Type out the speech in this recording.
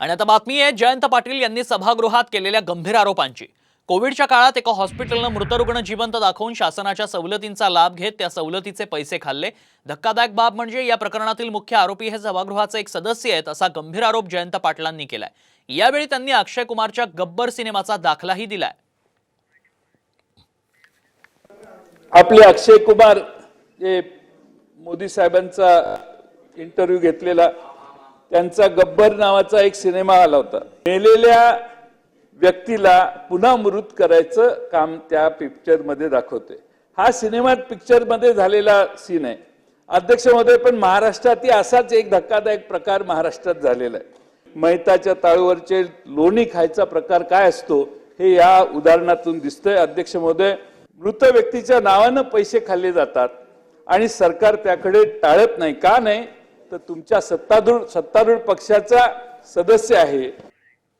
आणि आता बातमी आहे जयंत पाटील यांनी सभागृहात केलेल्या गंभीर आरोपांची. कोविडच्या काळात एका हॉस्पिटलनं मृत रुग्ण जिवंत दाखवून शासनाच्या सवलतींचा लाभ घेत त्या सवलतीचे पैसे खाल्ले. धक्कादायक बाब म्हणजे या प्रकरणातील मुख्य आरोपी हे सभागृहाचे एक सदस्य आहेत असा गंभीर आरोप जयंत पाटलांनी केलाय. यावेळी त्यांनी अक्षय कुमारच्या गब्बर सिनेमाचा दाखलाही दिलाय. आपले अक्षय कुमार जे मोदी साहेबांचा इंटरव्ह्यू घेतलेला त्यांचा गब्बर नावाचा एक सिनेमा आला होता. मेलेल्या व्यक्तीला पुन्हा मृत करायचं काम त्या पिक्चरमध्ये दाखवते हा सिनेमा पिक्चरमध्ये झालेला सीन आहे. अध्यक्ष महोदय पण महाराष्ट्रातही असाच एक धक्कादायक प्रकार महाराष्ट्रात झालेला आहे. मैताच्या ताळूवरचे लोणी खायचा प्रकार काय असतो हे या उदाहरणातून दिसतंय. अध्यक्ष महोदय मृत व्यक्तीच्या नावानं पैसे खाल्ले जातात आणि सरकार त्याकडे टाळत नाही. का नाही? तर तुमच्या सत्तारूढ सत्तारूढ पक्षाचा सदस्य आहे.